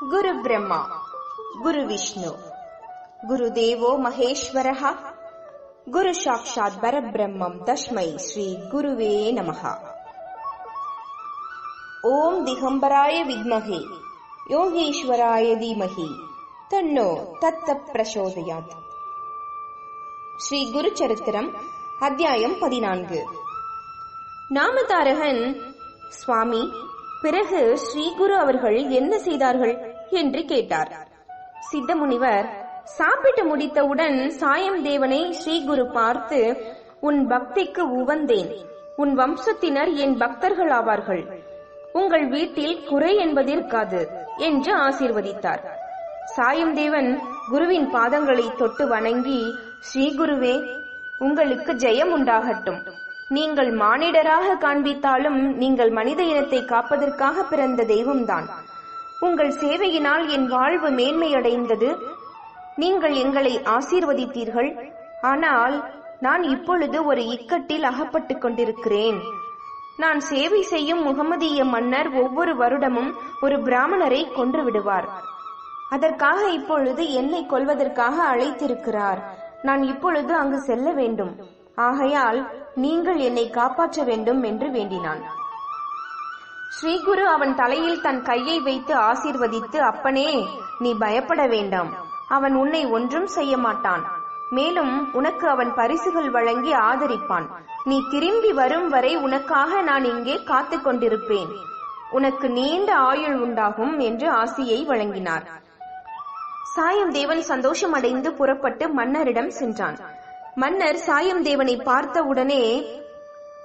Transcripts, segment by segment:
குரு பிரம்மா குரு விஷ்ணு குரு தேவோ மகேஸ்வரஹ குரு சாட்சாத் பரபிரம்மம் தஸ்மை ஸ்ரீ குருவே நமஹ. ஓம் திகம்பராய வித்மகே யோகேஸ்வராய தீமகி தன்னோ தத்த பிரசோதயாத். ஸ்ரீ குரு சரித்திரம் அத்தியாயம் பதினான்கு. நாமதாரகன் சுவாமி பிறகு ஸ்ரீ குரு அவர்கள் என்ன செய்தார்கள்? என்று கேட்டார். சித்த முனிவர் சாப்பிட்டு முடித்தவுடன் சாயம் தேவனை ஸ்ரீ குரு பார்த்து உன் பக்திக்கு உவந்தேன். உன் வம்சத்தினர் என் பக்தர்கள் ஆவார்கள். உங்கள் வீட்டில் குறை என்பது இருக்காது என்று ஆசீர்வதித்தார். சாயம் தேவன் குருவின் பாதங்களை தொட்டு வணங்கி ஸ்ரீ குருவே உங்களுக்கு ஜெயம் உண்டாகட்டும். நீங்கள் மானிடராக காண்பித்தாலும் நீங்கள் மனித இனத்தை காப்பதற்காக பிறந்த தெய்வம்தான். உங்கள் சேவையினால் என் வாழ்வு மேன்மையடைந்தது. நீங்கள் எங்களை ஆசீர்வதித்தீர்கள். ஆனால் நான் இப்பொழுது ஒரு இக்கட்டில் அகப்பட்டுக் கொண்டிருக்கிறேன். நான் சேவை செய்யும் முகமதிய மன்னர் ஒவ்வொரு வருடமும் ஒரு பிராமணரை கொன்று விடுவார். அதற்காக இப்பொழுது என்னை கொல்வதற்காக அழைத்திருக்கிறார். நான் இப்பொழுது அங்கு செல்ல வேண்டும். ஆகையால் நீங்கள் என்னை காப்பாற்ற வேண்டும் என்று வேண்டினான். ஸ்ரீகுரு அவன் தலையில் தன் கையை வைத்து ஆசீர்வதித்து அப்பனே நீ பயப்பட வேண்டாம். அவன் உன்னை ஒன்றும் செய்ய மாட்டான். மேலும் உனக்கு அவன் பரிசுகள் வழங்கி ஆதரிப்பான். நீ திரும்பி வரும் வரை உனக்காக நான் இங்கே காத்துக் கொண்டிருப்பேன். உனக்கு நீண்ட ஆயுள் உண்டாகும் என்று ஆசியை வழங்கினார். சாயம் தேவன் சந்தோஷம் அடைந்து புறப்பட்டு மன்னரிடம் சென்றான். மன்னர் சாயம் தேவனை பார்த்தவுடனே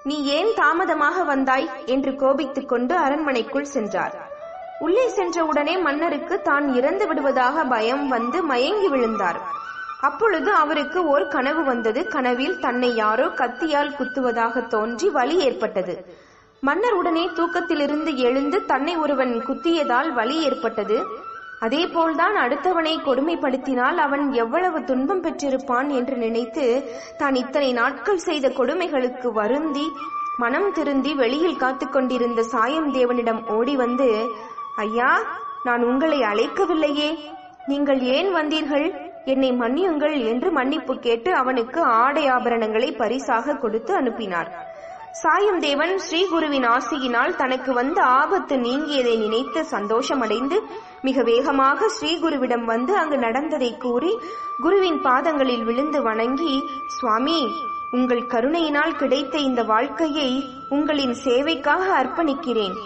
நீ ஏன் தாமதமாக வந்தாய்? என்று கோபித்துக் கொண்டு அரண்மனைக்குள் சென்றார். உள்ளே சென்றவுடனே மன்னருக்கு தான் இறந்து விடுவதாக பயம் வந்து மயங்கி விழுந்தார். அப்பொழுது அவருக்கு ஒரு கனவு வந்தது. கனவில் தன்னை யாரோ கத்தியால் குத்துவதாக தோன்றி வலி ஏற்பட்டது. மன்னர் உடனே தூக்கத்திலிருந்து எழுந்து தன்னை ஒருவன் குத்தியதால் வலி ஏற்பட்டது. அதேபோல்தான் அடுத்தவனை கொடுமைப்படுத்தினால் அவன் எவ்வளவு துன்பம் பெற்றிருப்பான் என்று நினைத்து தான் இத்தனை நாட்கள் செய்த கொடுமைகளுக்கு வருந்தி மனம் திருந்தி வெளியில் காத்து கொண்டிருந்த சாயம் தேவனிடம் ஓடி வந்து ஐயா நான் உங்களை அழைக்கவில்லையே. நீங்கள் ஏன் வந்தீர்கள்? என்னை மன்னியுங்கள் என்று மன்னிப்பு கேட்டு அவனுக்கு ஆடை ஆபரணங்களை பரிசாக கொடுத்து அனுப்பினார். சாயம் தேவன் ஸ்ரீ குருவின் ஆசையினால் தனக்கு வந்த ஆபத்து நீங்கியதை நினைத்து சந்தோஷமடைந்து மிக வேகமாக ஸ்ரீ குருவிடம் வந்து அங்கு நடந்ததை கூறி குருவின் பாதங்களில் விழுந்து வணங்கி சுவாமி உங்கள் கருணையினால் கிடைத்த இந்த வாழ்க்கையை உங்களின் சேவைக்காக அர்ப்பணிக்கிறேன்.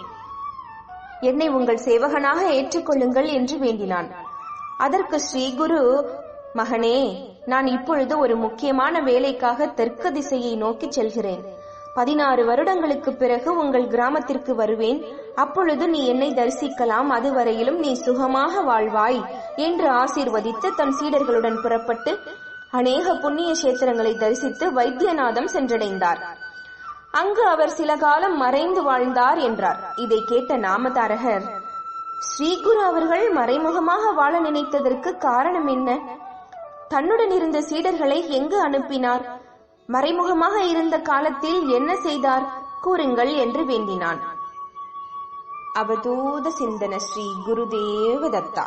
என்னை உங்கள் சேவகனாக ஏற்றுக்கொள்ளுங்கள் என்று வேண்டினான். அதற்கு ஸ்ரீகுரு மகனே நான் இப்பொழுது ஒரு முக்கியமான வேலைக்காக தெற்கு திசையை நோக்கி செல்கிறேன். பதினாறு வருடங்களுக்கு பிறகு உங்கள் கிராமத்திற்கு வருவேன். அப்பொழுது நீ என்னை தரிசிக்கலாம். அதுவரையிலும் நீ சுகமாக வாழ்வாய் என்று ஆசீர்வதித்து தன் சீடர்களுடன் புறப்பட்டு அநேக புண்ணிய கஷேத்திரங்களை தரிசித்து வைத்தியநாதம் சென்றடைந்தார். அங்கு அவர் சில காலம் மறைந்து வாழ்ந்தார் என்றார். இதை கேட்ட நாமதாரகர் ஸ்ரீகுரு அவர்கள் மறைமுகமாக வாழ நினைத்ததற்கு காரணம் என்ன? தன்னுடன் இருந்த சீடர்களை எங்கு அனுப்பினார்? மறைமுகமாக இருந்த காலத்தில் என்ன செய்தார்? கூறுங்கள் என்று வேண்டினான். அவதூத சிந்தன ஸ்ரீ குருதேவ தத்தா.